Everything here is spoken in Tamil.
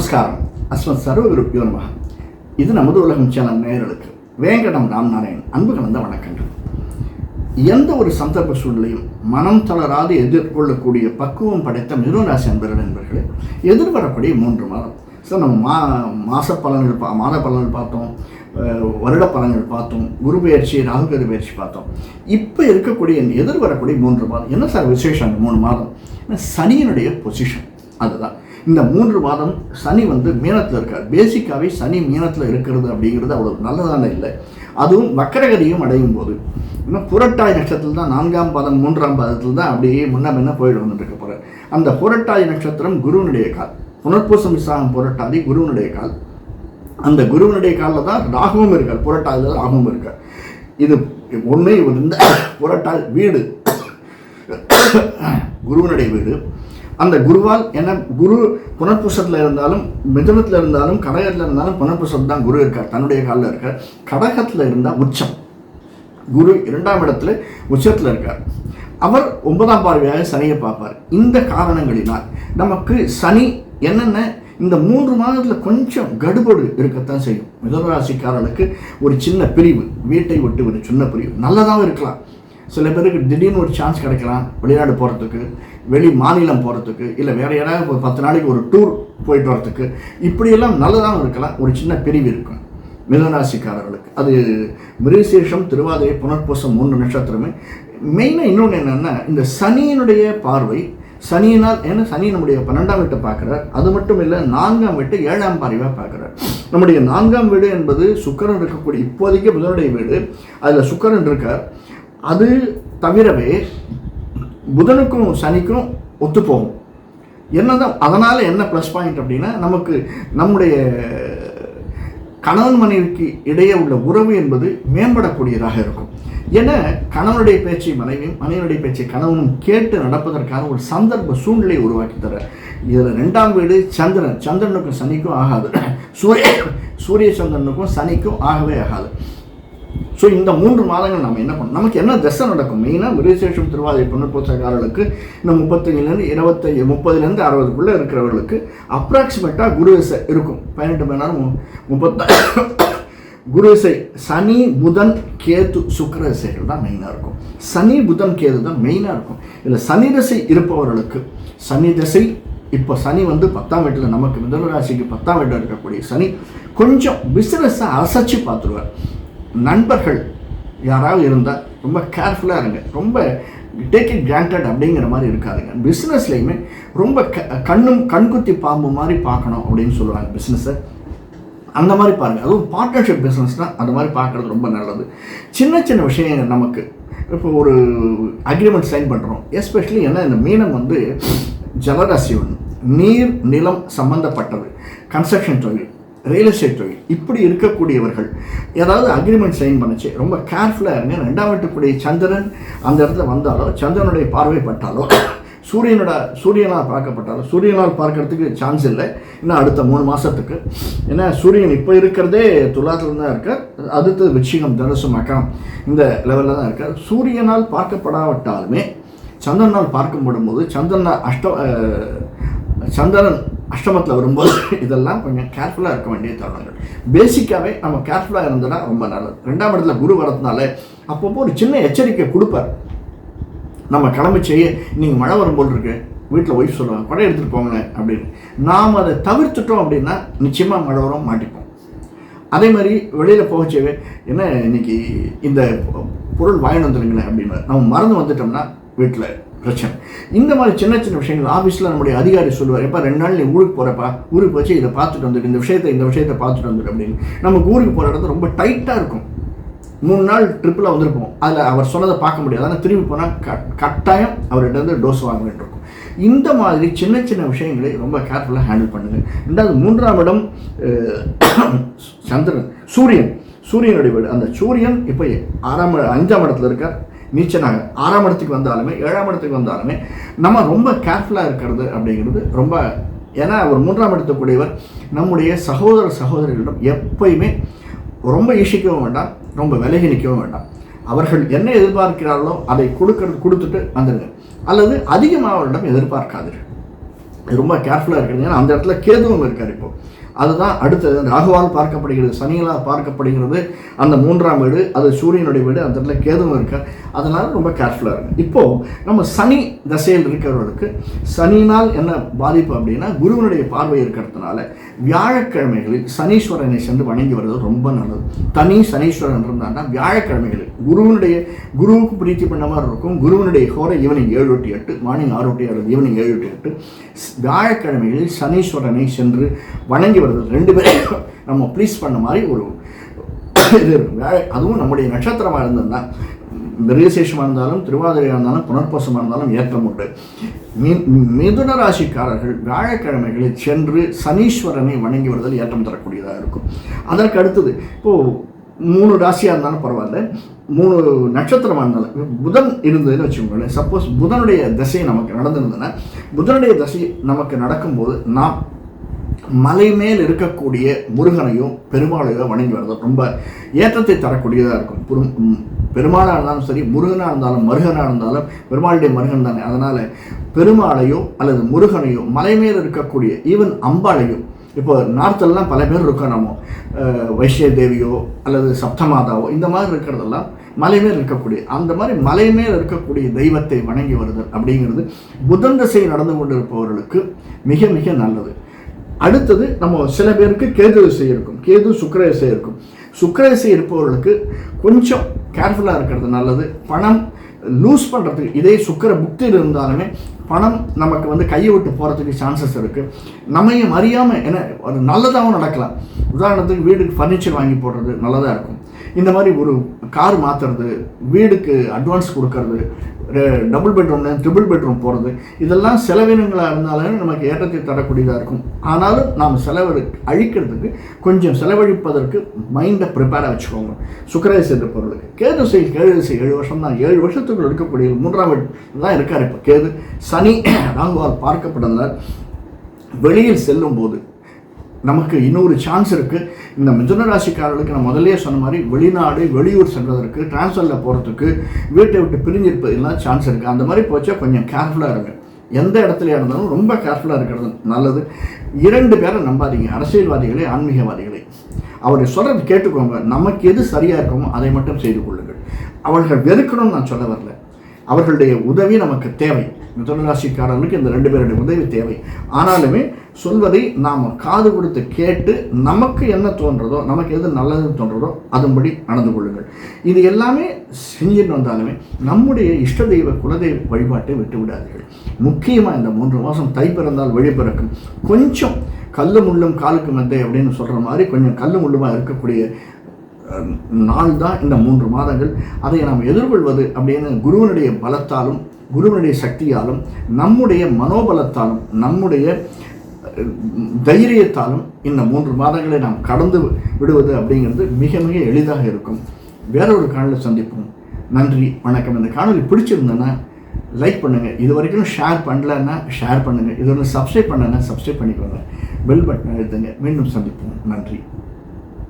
நமஸ்காரம். அஸ்மத் சர்வகுருப்பியோ நமக இது நமது உலகம் சேனல் நேயர்களுக்கு வேங்கடம் ராம் நாராயண் அன்பு கலந்த வணக்கங்கள். எந்த ஒரு சந்தர்ப்ப சூழ்நிலையும் மனம் தளராது எதிர்கொள்ளக்கூடிய பக்குவம் படைத்த மிருகராசி அன்பர்கள் என்பர்களே எதிர்வரப்படி மூன்று மாதம். சார் நம்ம மா மாத பலன்கள் பா மாத பலன்கள் பார்த்தோம். வருட பலன்கள் பார்த்தோம். குரு பயிற்சி ராகுகரு பயிற்சி பார்த்தோம். இப்போ இருக்கக்கூடிய எதிர்வரக்கூடிய மூன்று மாதம். என்ன சார் விசேஷம் அந்த மூணு மாதம்? சனியினுடைய பொசிஷன் அதுதான். இந்த மூன்று மாதம் சனி வந்து மீனத்தில் இருக்கார். பேசிக்காகவே சனி மீனத்தில் இருக்கிறது அப்படிங்கிறது அவ்வளோ நல்லதான இல்லை. அதுவும் வக்கரகதியும் அடையும் போது. இன்னும் புரட்டாய் நட்சத்திரத்தில் தான் நான்காம் பாதம் மூன்றாம் பாதத்தில் தான் அப்படியே முன்ன முன்ன போயிட்டு வந்துட்டு இருக்க போகிறார் அந்த புரட்டாய் நட்சத்திரம் குருவனுடைய கால். புனர்பூசம் விசாகம் புரட்டாதி குருவனுடைய கால். அந்த குருவனுடைய காலில் தான் ராகுவும் இருக்கார். புரட்டாதியில் ராகுவும் இருக்கார். இது ஒன்று இந்த புரட்டாய் வீடு. குருவனுடைய வீடு. அந்த குருவால் என குரு புனர்புஷத்தில் இருந்தாலும் மிதனத்தில் இருந்தாலும் கடகத்தில் இருந்தாலும் புனர்புஷத்தில் தான் குரு இருக்கார். தன்னுடைய காலில் இருக்கார். கடகத்தில் இருந்தால் உச்சம். குரு இரண்டாம் இடத்துல உச்சத்தில் இருக்கார். அவர் ஒன்பதாம் பார்வையாக சனியை பார்ப்பார். இந்த காரணங்களினால் நமக்கு சனி என்னென்ன இந்த மூன்று மாதத்தில் கொஞ்சம் கடுபடு இருக்கத்தான் செய்யும். மிதனராசிக்காரனுக்கு ஒரு சின்ன பிரிவு வீட்டை விட்டு ஒரு சின்ன பிரிவு. நல்லதாகவும் இருக்கலாம். சில பேருக்கு திடீர்னு ஒரு சான்ஸ் கிடைக்கலாம் வெளிநாடு போகிறதுக்கு வெளி மாநிலம் போகிறதுக்கு இல்லை வேறு யாராவது ஒரு பத்து நாளைக்கு ஒரு டூர் போயிட்டு வரத்துக்கு இப்படியெல்லாம் நல்லதாகவும் இருக்கலாம். ஒரு சின்ன பிரிவு இருக்கும். மிதனராசிக்காரர்களுக்கு. அது மிருசேஷம் திருவாதிரை புனர்பூசம் மூன்று நட்சத்திரமே. மெயினாக இன்னொன்று என்னென்னா இந்த சனியினுடைய பார்வை சனியினால் ஏன்னா சனி நம்முடைய பன்னெண்டாம் வீட்டை பார்க்குறார். அது மட்டும் இல்லை நான்காம் வீட்டு ஏழாம் பார்வையாக பார்க்குறார். நம்முடைய நான்காம் வீடு என்பது சுக்கரன் இருக்கக்கூடிய இப்போதைக்கு புதனுடைய வீடு. அதில் சுக்கரன் இருக்கார். அது தவிரவே புதனுக்கும் சனிக்கும் ஒத்துப்போகும் என்னதான் அதனால் என்ன ப்ளஸ் பாயிண்ட் அப்படின்னா நமக்கு நம்முடைய கணவன் மனைவிக்கு இடையே உள்ள உறவு என்பது மேம்படக்கூடியதாக இருக்கும். ஏன்னா கணவனுடைய பேச்சை மனைவியும் மனைவியுடைய பேச்சை கணவனும் கேட்டு நடப்பதற்கான ஒரு சந்தர்ப்ப சூழ்நிலையை உருவாக்கி தர. இதில் ரெண்டாம் வீடு சந்திரன். சந்திரனுக்கும் சனிக்கும் ஆகாது. சூரிய சூரிய சந்திரனுக்கும் சனிக்கும் ஆகவே ஆகாது. ஸோ இந்த மூன்று மாதங்கள் நம்ம என்ன பண்ணணும்? நமக்கு என்ன தசை நடக்கும்? மெயினாக விருசேஷம் திருவாதிரை புனர்பூசக்காரர்களுக்கு இந்த முப்பத்தஞ்சிலேருந்து இருபத்தஞ்சி முப்பதுலேருந்து அறுபதுக்குள்ளே இருக்கிறவர்களுக்கு அப்ராக்சிமேட்டாக குரு விசை இருக்கும். பதினெட்டு மணி நேரம் முப்பத்த குரு விசை சனி புதன் கேது சுக்கர திசைகள் தான் மெயினாக இருக்கும். சனி புதன் கேது தான் மெயினாக இருக்கும். இதில் சனி தசை இருப்பவர்களுக்கு சனி தசை இப்போ சனி வந்து பத்தாம் வீட்டில் நமக்கு மிதன ராசிக்கு பத்தாம் வீட்டில் இருக்கக்கூடிய சனி கொஞ்சம் பிஸ்னஸை அசைச்சு பார்த்துருவார். நண்பர்கள் யாராவது இருந்தால் ரொம்ப கேர்ஃபுல்லாக இருங்க. ரொம்ப டேக் இட் கிராண்டட் அப்படிங்கிற மாதிரி இருக்காதுங்க. பிஸ்னஸ்லையுமே ரொம்ப க கண்ணும் கண்குத்தி பாம்பு மாதிரி பார்க்கணும் அப்படின்னு சொல்லுவாங்க பிஸ்னஸை அந்த மாதிரி பாருங்கள் அதுவும் பார்ட்னர்ஷிப் பிஸ்னஸ்னால் அந்த மாதிரி பார்க்குறது ரொம்ப நல்லது. சின்ன சின்ன விஷயங்கள் நமக்கு. இப்போ ஒரு அக்ரிமெண்ட் சைன் பண்ணுறோம் எஸ்பெஷலி என்ன? இந்த மீனம் வந்து ஜலராசி ஒன்று. நீர் நிலம் சம்மந்தப்பட்டது கன்ஸ்ட்ரக்ஷன் தொழில். ரியல் எஸ்டேட் தொழில் இப்படி இருக்கக்கூடியவர்கள். ஏதாவது அக்ரிமெண்ட் சைன் பண்ணுச்சு. ரொம்ப கேர்ஃபுல்லாக இருங்க. ரெண்டாம் வீட்டுக்குடைய சந்திரன் அந்த இடத்துல வந்தாலோ சந்திரனுடைய பார்வைப்பட்டாலோ சூரியனோட சூரியனால் பார்க்கப்பட்டாலும் சூரியனால் பார்க்கறதுக்கு சான்ஸ் இல்லை. இன்னும் அடுத்த மூணு மாதத்துக்கு ஏன்னா சூரியன் இப்போ இருக்கிறதே துலாத்தில் தான் இருக்கார் அடுத்தது விச்சிகம் தனுசு மகம் இந்த லெவலில் தான் இருக்கார் சூரியனால் பார்க்கப்படாவிட்டாலுமே சந்திரனால் பார்க்கப்படும் போது சந்திரனால் அஷ்ட சந்திரன் அஷ்டமத்தில் வரும்போது இதெல்லாம் கொஞ்சம் கேர்ஃபுல்லாக இருக்க வேண்டிய தருணங்கள். பேசிக்காகவே நம்ம கேர்ஃபுல்லாக இருந்தோன்னா ரொம்ப நல்லது. ரெண்டாம் இடத்துல குரு வரதுனால அப்பப்போ ஒரு சின்ன எச்சரிக்கை கொடுப்பார். நம்ம கிளம்பி செய்ய நீங்கள் மழை வரும் இருக்கு வீட்டில் ஒய்ஃப் சொல்லுவாங்க கொடை எடுத்துகிட்டு போங்க அப்படின்னு. நாம் அதை தவிர்த்துட்டோம் அப்படின்னா நிச்சயமாக மழை வரும் மாட்டிப்போம். அதே மாதிரி வெளியில் போகச்சேவே என்ன இன்னைக்கு இந்த பொருள் வாங்கிட்டு வந்துருங்களேன் அப்படின்னு. நம்ம மறந்து வந்துட்டோம்னா வீட்டில் பிரச்சனை. இந்த மாதிரி சின்ன சின்ன விஷயங்கள் ஆஃபீஸில் நம்முடைய அதிகாரி சொல்லுவார் எப்போ ரெண்டு நாள் நீ ஊருக்கு போகிறப்பா ஊருக்கு வச்சு இதை பார்த்துட்டு வந்துடு இந்த விஷயத்தை இந்த விஷயத்தை பார்த்துட்டு வந்துடு அப்படின்னு. நமக்கு ஊருக்கு போகிற இடத்துல ரொம்ப டைட்டாக இருக்கும். மூணு நாள் ட்ரிப்பில் வந்திருப்போம். அதில் அவர் சொன்னதை பார்க்க முடியாது. ஆனால் திரும்பி போனால் க கட்டாயம் அவர்கிட்ட டோஸ் வாங்க வேண்டியிருக்கும் இந்த மாதிரி சின்ன சின்ன விஷயங்களை ரொம்ப கேர்ஃபுல்லாக ஹேண்டில் பண்ணுங்கள் ரெண்டாவது மூன்றாம் இடம் சந்திரன் சூரியன். சூரியனுடைய வீடு. அந்த சூரியன் இப்போ ஆறாம் அஞ்சாம் இடத்துல இருக்கார். நீச்சனாக ஆறாம் இடத்துக்கு வந்தாலுமே ஏழாம் இடத்துக்கு வந்தாலுமே நம்ம ரொம்ப கேர்ஃபுல்லாக இருக்கிறது அப்படிங்கிறது ரொம்ப ஏன்னா அவர் மூன்றாம் இடத்துக்குடையவர் நம்முடைய சகோதர சகோதரிகளிடம் எப்பயுமே ரொம்ப ஈஷிக்கவும் வேண்டாம் ரொம்ப விலகி நிற்கவும் வேண்டாம். அவர்கள் என்ன எதிர்பார்க்கிறார்களோ அதை கொடுக்கறது கொடுத்துட்டு வந்துடுங்க அல்லது அதிகமாக அவரிடம் எதிர்பார்க்காதீர்கள். ரொம்ப கேர்ஃபுல்லாக இருக்கிறது. ஏன்னா அந்த இடத்துல கேதுவும் இருக்கார் இப்போ. அதுதான் அடுத்தது. ராகுவால் பார்க்கப்படுகிறது சனிகளால் பார்க்கப்படுகிறது. அந்த மூன்றாம் வீடு அது சூரியனுடைய வீடு அந்த இடத்துல கேதுவும் இருக்கார். அதனால் ரொம்ப கேர்ஃபுல்லாக இருக்கும் இப்போது நம்ம சனி தசையில் இருக்கிறவர்களுக்கு சனினால் என்ன பாதிப்பு அப்படின்னா குருவனுடைய பார்வை இருக்கிறதுனால வியாழக்கிழமைகளில் சனீஸ்வரனை சென்று வணங்கி வருவது ரொம்ப நல்லது. தனி சனீஸ்வரன் இருந்தான்னா வியாழக்கிழமைகளில் குருவனுடைய குருவுக்கு பிரீத்தி பண்ண மாதிரி இருக்கும். குருவனுடைய ஹோரை ஈவினிங் ஏழு டு எட்டு மார்னிங் ஆறு டு ஏழு ஈவினிங் ஏழு டு எட்டு. வியாழக்கிழமைகளில் சனீஸ்வரனை சென்று வணங்கி வருவது ரெண்டு பேரும் நம்ம ப்ளீஸ் பண்ண மாதிரி ஒரு இது இருக்கும். அதுவும் நம்முடைய நட்சத்திரமாக இருந்ததுன்னா மிருகசேஷமாக இருந்தாலும் திருவாதிரையாக இருந்தாலும் புனர்போசமாக இருந்தாலும் ஏற்றம் உண்டு. மி- மிதுன ராசிக்காரர்கள் வியாழக்கிழமைகளில் சென்று சனீஸ்வரனை வணங்கி வருதல் ஏற்றம் தரக்கூடியதாக இருக்கும். அதற்கு அடுத்தது இப்போது மூணு ராசியாக இருந்தாலும் பரவாயில்ல மூணு நட்சத்திரமாக இருந்தாலும் புதன் இருந்ததுன்னு வச்சுக்கோங்களேன் சப்போஸ் புதனுடைய தசை நமக்கு நடந்திருந்ததுன்னா புதனுடைய தசை நமக்கு நடக்கும்போது நாம் மலை மேல் இருக்கக்கூடிய முருகனையும் பெருமாளையோ வணங்கி வர்றது. ரொம்ப ஏற்றத்தை தரக்கூடியதாக இருக்கும். பெருமாளாக இருந்தாலும் சரி முருகனாக இருந்தாலும் மருகனாக இருந்தாலும் பெருமாளுடைய மருகன் தானே. அதனால் பெருமாளையோ அல்லது முருகனையோ மலை மேல் இருக்கக்கூடிய ஈவன் அம்பாளையும் இப்போ நார்த்தெல்லாம் பல பேர் இருக்கோம் நம்ம. வைஷ்ய தேவியோ அல்லது சப்தமாதாவோ இந்த மாதிரி இருக்கிறதெல்லாம் மலை மேல் இருக்கக்கூடிய அந்த மாதிரி மலை மேல் இருக்கக்கூடிய தெய்வத்தை வணங்கி வருதல் அப்படிங்கிறது புதன் திசை நடந்து கொண்டிருப்பவர்களுக்கு மிக மிக நல்லது. அடுத்தது நம்ம சில பேருக்கு கேது திசை இருக்கும். கேது சுக்கர திசை இருக்கும். சுக்கர திசை இருப்பவர்களுக்கு கொஞ்சம் கேர்ஃபுல்லாக இருக்கிறது நல்லது. பணம் லூஸ் பண்ணுறதுக்கு இதே சுக்கர புக்தியில் இருந்தாலுமே பணம் நமக்கு வந்து கையை விட்டு போகிறதுக்கு சான்சஸ் இருக்குது நம்மையும் அறியாமல் என்ன ஒரு நல்லதாகவும் நடக்கலாம். உதாரணத்துக்கு வீடுக்கு ஃபர்னிச்சர் வாங்கி போடுறது நல்லதாக இருக்கும். இந்த மாதிரி ஒரு கார் மாற்றுறது வீடுக்கு அட்வான்ஸ் கொடுக்கறது டபுள் பெட்ரூம்ல ட்ரிபிள் பெட்ரூம் போகிறது இதெல்லாம் செலவினங்களாக இருந்தாலும் நமக்கு ஏற்றத்தை தரக்கூடியதாக இருக்கும். ஆனாலும் நாம் செலவு அழிக்கிறதுக்கு கொஞ்சம் செலவழிப்பதற்கு மைண்டை ப்ரிப்பேராக வச்சுக்கோங்க. சுக்கரேசி என்ற பொருளுக்கு. கேது செய் கேது செய் ஏழு வருஷம் தான் ஏழு வருஷத்துக்குள் இருக்கக்கூடிய மூன்றாம் தான் இருக்கார் இப்போ. கேது சனி ராகுவால் பார்க்கப்படுவதால் வெளியில் செல்லும்போது நமக்கு இன்னொரு சான்ஸ் இருக்குது இந்த மிதுன ராசிக்காரர்களுக்கு நான் முதலே சொன்ன மாதிரி வெளிநாடு வெளியூர் செல்வதற்கு டிரான்ஸ்ஃபரில் போகிறதுக்கு வீட்டை விட்டு பிரிஞ்சிருப்பதெல்லாம் சான்ஸ் இருக்குது அந்த மாதிரி போச்சா கொஞ்சம் கேர்ஃபுல்லாக இருங்க. எந்த இடத்துல இருந்தாலும் ரொம்ப கேர்ஃபுல்லாக இருக்கிறது நல்லது. இரண்டு பேரை நம்பாதீங்க. அரசியல்வாதிகளே ஆன்மீகவாதிகளே. அவர் சொல்கிறது கேட்டுக்கோங்க. நமக்கு எது சரியாக இருக்குமோ அதை மட்டும் செய்து கொள்ளுங்கள். அவர்கள் வெறுக்கணும்னு நான் சொல்ல வரல. அவர்களுடைய உதவி நமக்கு தேவை. மிதுன ராசிக்காரர்களுக்கு இந்த ரெண்டு பேருடைய உதவி தேவை. ஆனாலுமே சொல்வதை நாம் காது கொடுத்து கேட்டு நமக்கு என்ன தோன்றதோ நமக்கு எது நல்லது தோன்றதோ அதன்படி நடந்து கொள்ளுங்கள். இது எல்லாமே செஞ்சுட்டு வந்தாலுமே நம்முடைய இஷ்ட தெய்வ குலதெய்வ வழிபாட்டை விட்டு விடாதீர்கள். முக்கியமாக இந்த மூன்று மாதம் தை பிறந்தால் வழி பிறக்கும். கொஞ்சம் கல்லு முள்ளும் காலுக்கு மெத்தை அப்படின்னு சொல்கிற மாதிரி கொஞ்சம் கல்லு முள்ளுமாக இருக்கக்கூடிய நாள் தான் இந்த மூன்று மாதங்கள். அதை நாம் எதிர்கொள்வது அப்படின்னு குருவனுடைய பலத்தாலும் குருவனுடைய சக்தியாலும் நம்முடைய மனோபலத்தாலும் நம்முடைய தைரியத்தாலும் இந்த மூன்று மாதங்களை நாம் கடந்து விடுவது அப்படிங்கிறது மிக மிக எளிதாக இருக்கும். வேறொரு காணொலி சந்திப்போம். நன்றி வணக்கம். இந்த காணொலி பிடிச்சிருந்தேன்னா லைக் பண்ணுங்கள் இது வரைக்கும் ஷேர் பண்ணலன்னா ஷேர் பண்ணுங்கள் இது ஒன்று சப்ஸ்கிரைப் பண்ணலன்னா சப்ஸ்கிரைப் பண்ணிக்கோங்க. பெல் பட்டன் எழுதுங்க மீண்டும் சந்திப்போம். நன்றி.